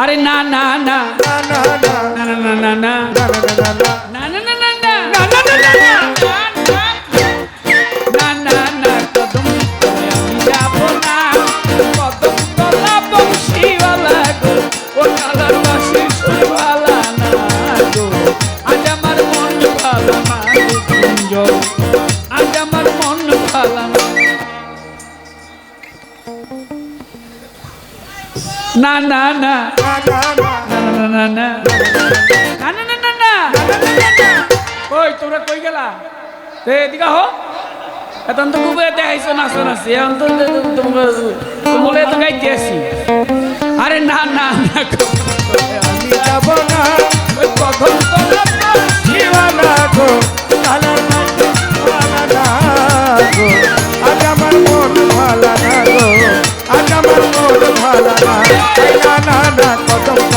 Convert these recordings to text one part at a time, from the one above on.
আরে না না না না না না না না না না না na na ওই তোমরা কই গেলা? তে, এদিকে হো এখন তো খুব এতে আইসো নাচো, নাচি। এখন তো তোমরা তো আরে না না না।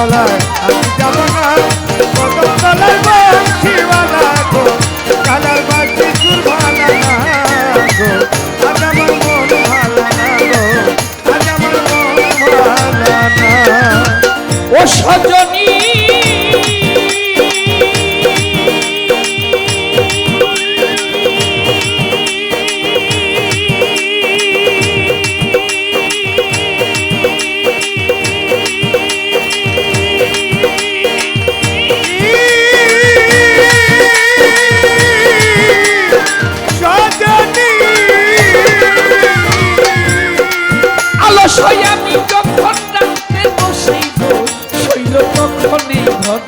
তলায় আমি যাব না কদম তলায় বাসি বানাবো কালার বাসি সুর বানাবো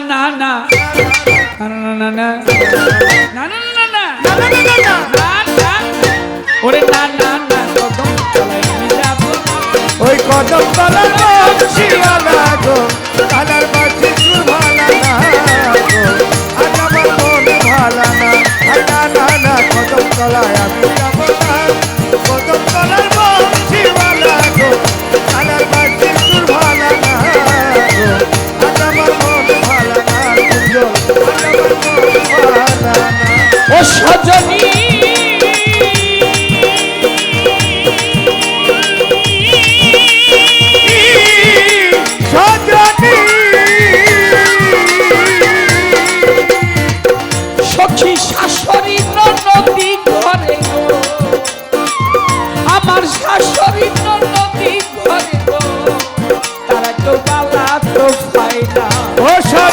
না ওই কদম তলা শিয়ালা গো কালার পাখি সুভালা না কদম তলায় আমি যাব। পাই না। ও সব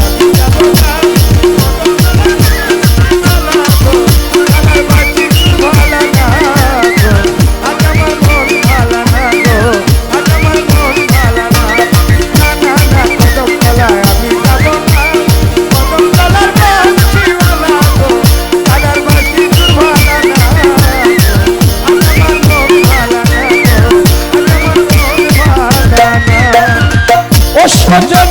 감사합니다.